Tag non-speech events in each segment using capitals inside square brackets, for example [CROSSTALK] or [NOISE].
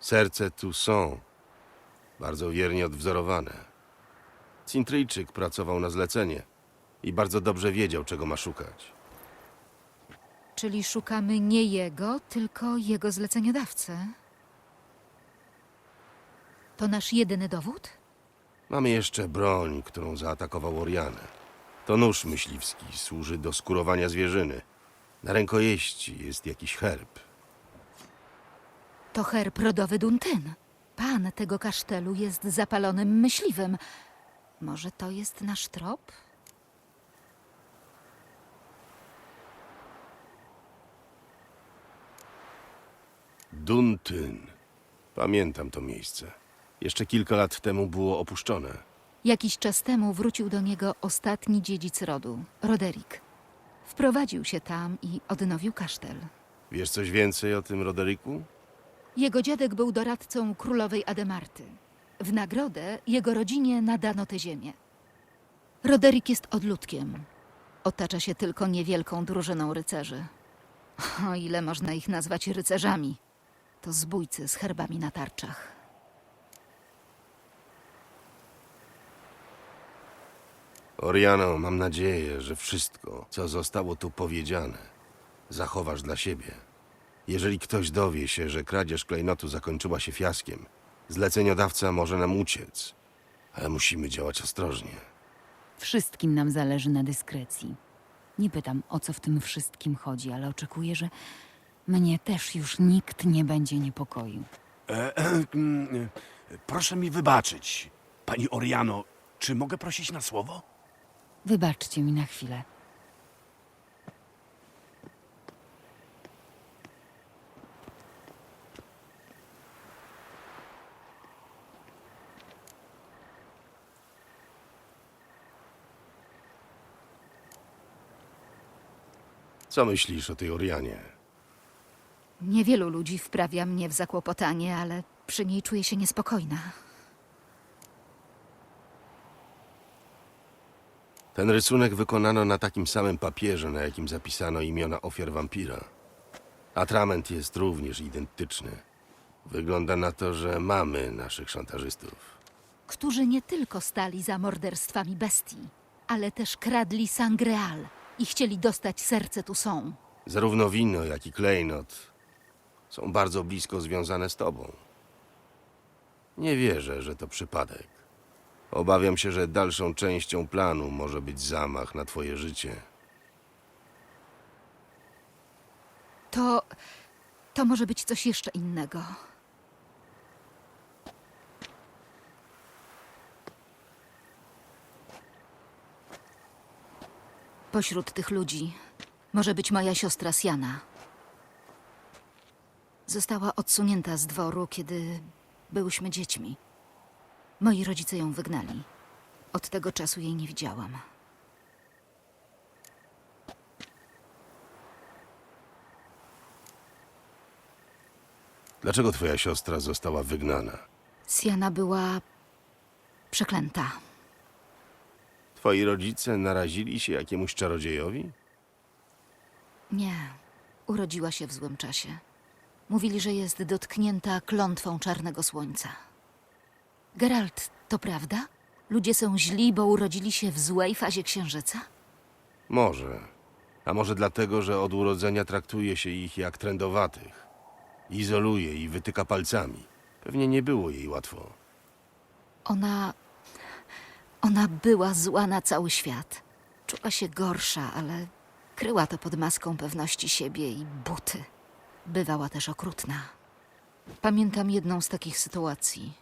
Serce tu są. Bardzo wiernie odwzorowane. Cintryjczyk pracował na zlecenie i bardzo dobrze wiedział, czego ma szukać. Czyli szukamy nie jego, tylko jego zleceniodawcę. To nasz jedyny dowód? Mamy jeszcze broń, którą zaatakował Orianę. To nóż myśliwski, służy do skurowania zwierzyny. Na rękojeści jest jakiś herb. To herb rodowy Duntyn. Pan tego kasztelu jest zapalonym myśliwym. Może to jest nasz trop? Duntyn. Pamiętam to miejsce. Jeszcze kilka lat temu było opuszczone. Jakiś czas temu wrócił do niego ostatni dziedzic rodu, Roderick. Wprowadził się tam i odnowił kasztel. Wiesz coś więcej o tym Roderiku? Jego dziadek był doradcą królowej Ademarty. W nagrodę jego rodzinie nadano tę ziemię. Roderick jest odludkiem. Otacza się tylko niewielką drużyną rycerzy. O ile można ich nazwać rycerzami? To zbójcy z herbami na tarczach. Oriano, mam nadzieję, że wszystko, co zostało tu powiedziane, zachowasz dla siebie. Jeżeli ktoś dowie się, że kradzież klejnotu zakończyła się fiaskiem, zleceniodawca może nam uciec, ale musimy działać ostrożnie. Wszystkim nam zależy na dyskrecji. Nie pytam, o co w tym wszystkim chodzi, ale oczekuję, że mnie też już nikt nie będzie niepokoił. E, e, mm, [CLEARS THROAT] e, proszę mi wybaczyć, pani Oriano. Czy mogę prosić na słowo? Wybaczcie mi na chwilę. Co myślisz o tej Orianie? Niewielu ludzi wprawia mnie w zakłopotanie, ale przy niej czuję się niespokojna. Ten rysunek wykonano na takim samym papierze, na jakim zapisano imiona ofiar wampira. Atrament jest również identyczny. Wygląda na to, że mamy naszych szantażystów. Którzy nie tylko stali za morderstwami bestii, ale też kradli sangreal i chcieli dostać serce tu są. Zarówno wino, jak i klejnot są bardzo blisko związane z tobą. Nie wierzę, że to przypadek. Obawiam się, że dalszą częścią planu może być zamach na twoje życie. To. to może być coś jeszcze innego. Pośród tych ludzi może być moja siostra Siana. Została odsunięta z dworu, kiedy byłyśmy dziećmi. Moi rodzice ją wygnali. Od tego czasu jej nie widziałam. Dlaczego twoja siostra została wygnana? Siana była przeklęta. Twoi rodzice narazili się jakiemuś czarodziejowi? Nie, urodziła się w złym czasie. Mówili, że jest dotknięta klątwą czarnego słońca. Geralt, to prawda? Ludzie są źli, bo urodzili się w złej fazie księżyca? Może. A może dlatego, że od urodzenia traktuje się ich jak trędowatych. Izoluje i wytyka palcami. Pewnie nie było jej łatwo. Ona. Ona była zła na cały świat. Czuła się gorsza, ale kryła to pod maską pewności siebie i buty. Bywała też okrutna. Pamiętam jedną z takich sytuacji.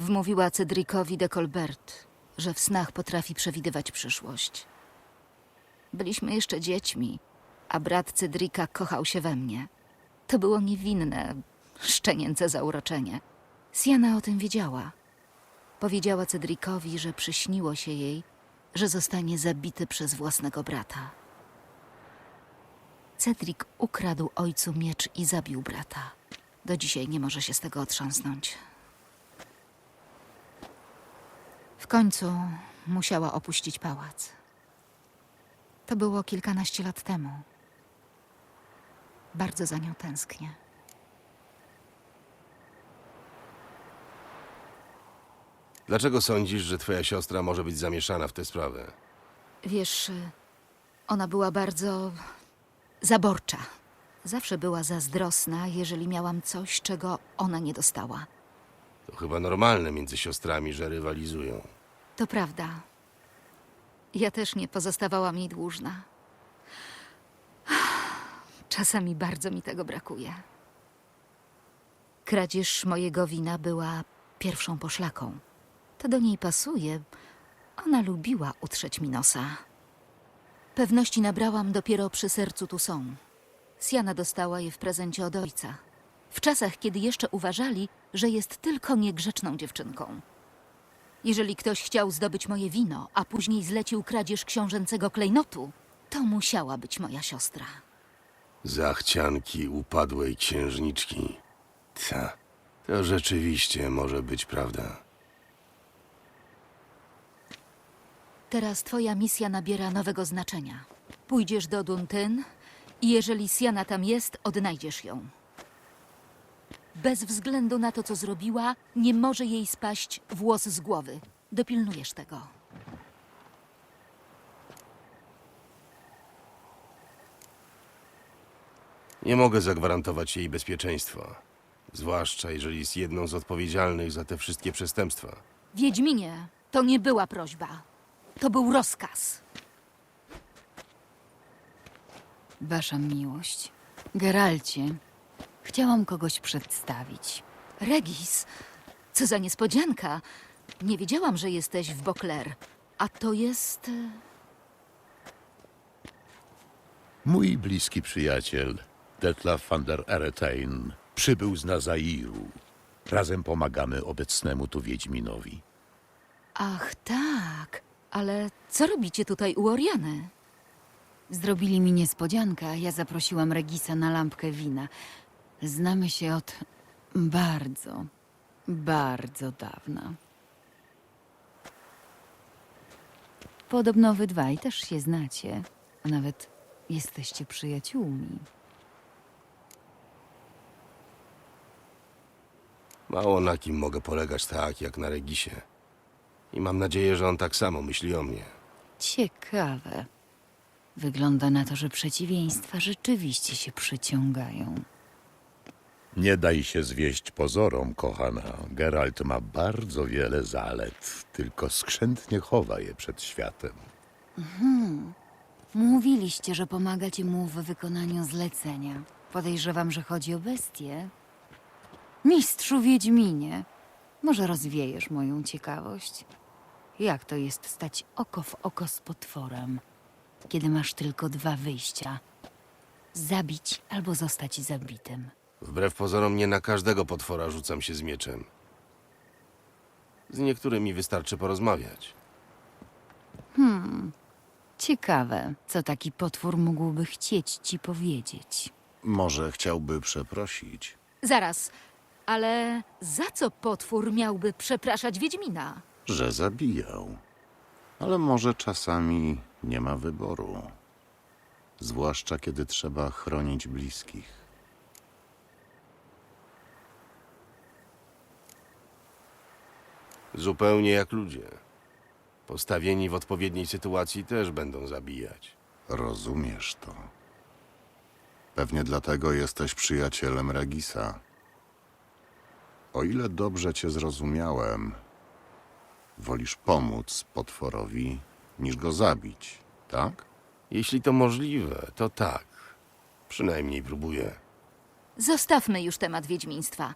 Wmówiła Cedricowi de Colbert, że w snach potrafi przewidywać przyszłość. Byliśmy jeszcze dziećmi, a brat Cedrika kochał się we mnie. To było niewinne, szczenięce zauroczenie. Siana o tym wiedziała. Powiedziała Cedricowi, że przyśniło się jej, że zostanie zabity przez własnego brata. Cedric ukradł ojcu miecz i zabił brata. Do dzisiaj nie może się z tego otrząsnąć. W końcu musiała opuścić pałac. To było kilkanaście lat temu. Bardzo za nią tęsknię. Dlaczego sądzisz, że twoja siostra może być zamieszana w tę sprawę? Wiesz, y, ona była bardzo zaborcza. Zawsze była zazdrosna, jeżeli miałam coś, czego ona nie dostała. To chyba normalne między siostrami, że rywalizują. To prawda. Ja też nie pozostawałam jej dłużna. Czasami bardzo mi tego brakuje. Kradzież mojego wina była pierwszą poszlaką. To do niej pasuje. Ona lubiła utrzeć mi nosa. Pewności nabrałam dopiero przy sercu tu są. Siana dostała je w prezencie od ojca. W czasach, kiedy jeszcze uważali, że jest tylko niegrzeczną dziewczynką. Jeżeli ktoś chciał zdobyć moje wino, a później zlecił kradzież książęcego klejnotu, to musiała być moja siostra. Zachcianki upadłej księżniczki. Ta, to rzeczywiście może być prawda. Teraz twoja misja nabiera nowego znaczenia. Pójdziesz do Duntyn i jeżeli Siana tam jest, odnajdziesz ją. Bez względu na to, co zrobiła, nie może jej spaść włos z głowy. Dopilnujesz tego. Nie mogę zagwarantować jej bezpieczeństwa. Zwłaszcza jeżeli jest jedną z odpowiedzialnych za te wszystkie przestępstwa. Wiedźminie, to nie była prośba. To był rozkaz. Wasza miłość. Geralcie, chciałam kogoś przedstawić. Regis, co za niespodzianka. Nie wiedziałam, że jesteś w Bokler. A to jest... e, Mój bliski przyjaciel, Detlaf van der Eretain, przybył z Nazairu. Razem pomagamy obecnemu tu Wiedźminowi. Ach, tak. Ale co robicie tutaj u Oriany? Zrobili mi niespodziankę, a ja zaprosiłam Regisa na lampkę wina. Znamy się od bardzo, bardzo dawna. Podobno wy dwaj też się znacie, a nawet jesteście przyjaciółmi. Mało na kim mogę polegać tak, jak na Regisie. I mam nadzieję, że on tak samo myśli o mnie. Ciekawe. Wygląda na to, że przeciwieństwa rzeczywiście się przyciągają. Nie daj się zwieść pozorom, kochana. Geralt ma bardzo wiele zalet, tylko skrzętnie chowa je przed światem. Mówiliście, że pomagacie mu w wykonaniu zlecenia. Podejrzewam, że chodzi o bestię. Mistrzu Wiedźminie, może rozwiejesz moją ciekawość? Jak to jest stać oko w oko z potworem, kiedy masz tylko dwa wyjścia? Zabić albo zostać zabitym. Wbrew pozorom nie na każdego potwora rzucam się z mieczem. Z niektórymi wystarczy porozmawiać. Ciekawe, co taki potwór mógłby chcieć ci powiedzieć. Może chciałby przeprosić. Zaraz, ale za co potwór miałby przepraszać Wiedźmina? Że zabijał. Ale może czasami nie ma wyboru. Zwłaszcza kiedy trzeba chronić bliskich. Zupełnie jak ludzie. Postawieni w odpowiedniej sytuacji też będą zabijać. Rozumiesz to. Pewnie dlatego jesteś przyjacielem Regisa. O ile dobrze cię zrozumiałem, wolisz pomóc potworowi niż go zabić, tak? Jeśli to możliwe, to tak. Przynajmniej próbuję. Zostawmy już temat wiedźmiństwa.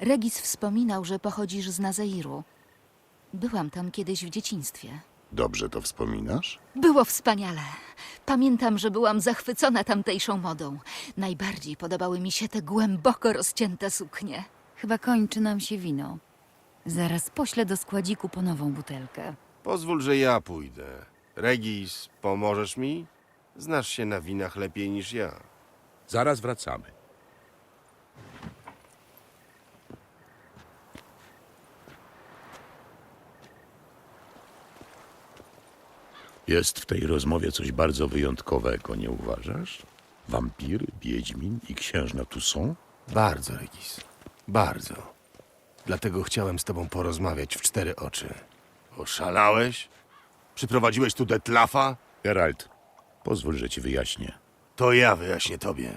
Regis wspominał, że pochodzisz z Nazairu. Byłam tam kiedyś w dzieciństwie. Dobrze to wspominasz? Było wspaniale. Pamiętam, że byłam zachwycona tamtejszą modą. Najbardziej podobały mi się te głęboko rozcięte suknie. Chyba kończy nam się wino. Zaraz poślę do składziku po nową butelkę. Pozwól, że ja pójdę. Regis, pomożesz mi? Znasz się na winach lepiej niż ja. Zaraz wracamy. Jest w tej rozmowie coś bardzo wyjątkowego, nie uważasz? Wampir, Wiedźmin i księżna tu są? Bardzo, Regis. Bardzo. Dlatego chciałem z tobą porozmawiać w cztery oczy. Oszalałeś? Przyprowadziłeś tu Detlafa? Geralt, pozwól, że ci wyjaśnię. To ja wyjaśnię tobie.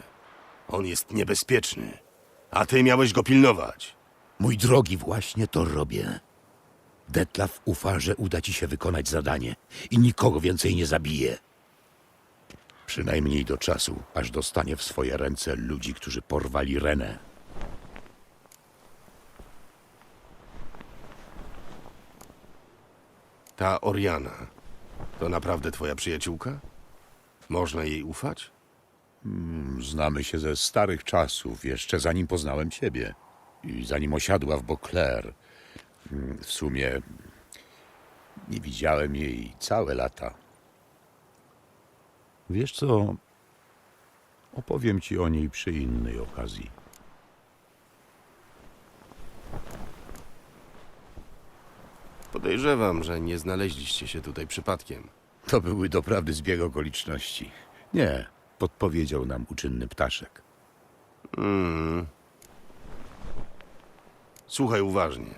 On jest niebezpieczny, a ty miałeś go pilnować. Mój drogi, właśnie to robię. Detlaf ufa, że uda ci się wykonać zadanie i nikogo więcej nie zabije. Przynajmniej do czasu, aż dostanie w swoje ręce ludzi, którzy porwali Renę. Ta Oriana to naprawdę twoja przyjaciółka? Można jej ufać? Znamy się ze starych czasów, jeszcze zanim poznałem ciebie. I zanim osiadła w Beauclair. Mm, W sumie nie widziałem jej całe lata. Wiesz co? Opowiem ci o niej przy innej okazji. Podejrzewam, że nie znaleźliście się tutaj przypadkiem. To były doprawdy zbieg okoliczności. Nie, podpowiedział nam uczynny ptaszek. Słuchaj uważnie.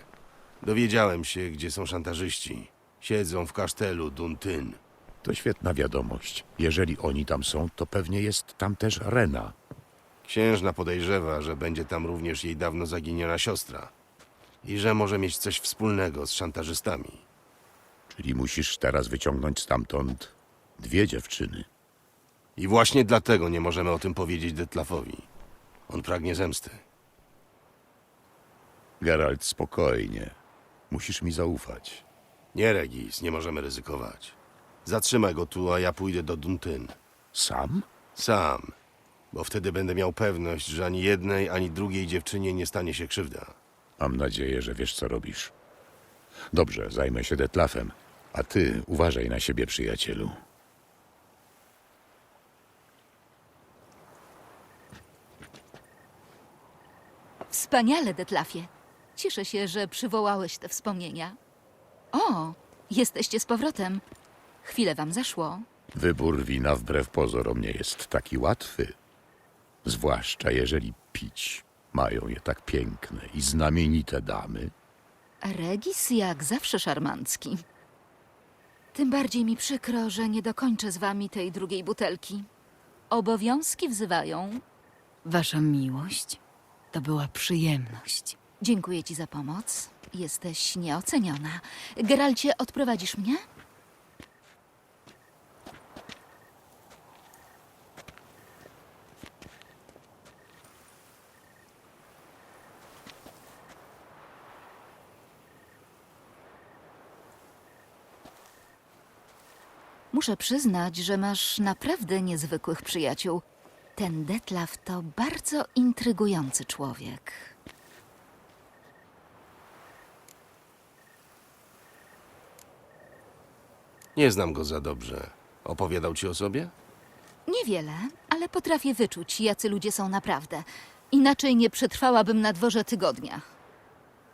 Dowiedziałem się, gdzie są szantażyści. Siedzą w kasztelu Duntyn. To świetna wiadomość. Jeżeli oni tam są, to pewnie jest tam też Rena. Księżna podejrzewa, że będzie tam również jej dawno zaginiona siostra. I że może mieć coś wspólnego z szantażystami. Czyli musisz teraz wyciągnąć stamtąd dwie dziewczyny. I właśnie dlatego nie możemy o tym powiedzieć Detlafowi. On pragnie zemsty. Geralt, spokojnie. Musisz mi zaufać. Nie, Regis, nie możemy ryzykować. Zatrzymaj go tu, a ja pójdę do Duntyn. Sam? Sam. Bo wtedy będę miał pewność, że ani jednej, ani drugiej dziewczynie nie stanie się krzywda. Mam nadzieję, że wiesz, co robisz. Dobrze, zajmę się Detlafem. A ty uważaj na siebie, przyjacielu. Wspaniale, Detlafie. Cieszę się, że przywołałeś te wspomnienia. O, jesteście z powrotem. Chwilę wam zaszło. Wybór wina wbrew pozorom nie jest taki łatwy. Zwłaszcza jeżeli pić mają je tak piękne i znamienite damy. Regis jak zawsze szarmancki. Tym bardziej mi przykro, że nie dokończę z wami tej drugiej butelki. Obowiązki wzywają. Wasza miłość to była przyjemność. Dziękuję ci za pomoc. Jesteś nieoceniona. Geralcie, odprowadzisz mnie? Muszę przyznać, że masz naprawdę niezwykłych przyjaciół. Ten Detlaf to bardzo intrygujący człowiek. Nie znam go za dobrze. Opowiadał ci o sobie? Niewiele, ale potrafię wyczuć, jacy ludzie są naprawdę. Inaczej nie przetrwałabym na dworze tygodnia.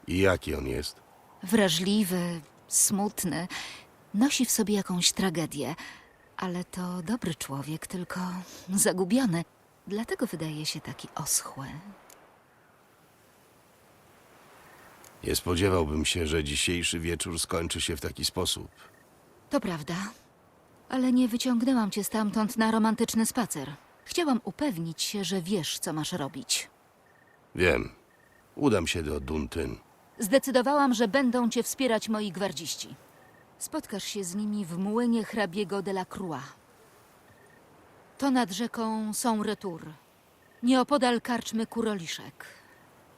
I jaki on jest? Wrażliwy, smutny, nosi w sobie jakąś tragedię, ale to dobry człowiek, tylko zagubiony. Dlatego wydaje się taki oschły. Nie spodziewałbym się, że dzisiejszy wieczór skończy się w taki sposób. To prawda, ale nie wyciągnęłam cię stamtąd na romantyczny spacer. Chciałam upewnić się, że wiesz, co masz robić. Wiem. Udam się do Duntyn. Zdecydowałam, że będą cię wspierać moi gwardziści. Spotkasz się z nimi w młynie hrabiego de la Croix. To nad rzeką są Retour, nieopodal karczmy Kuroliszek.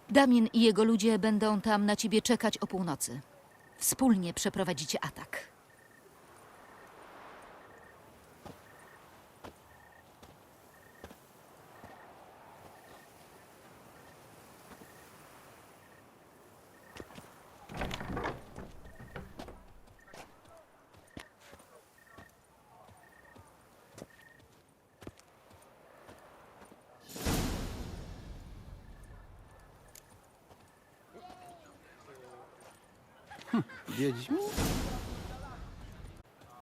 Damien i jego ludzie będą tam na ciebie czekać o północy. Wspólnie przeprowadzicie atak. Wiedźmin?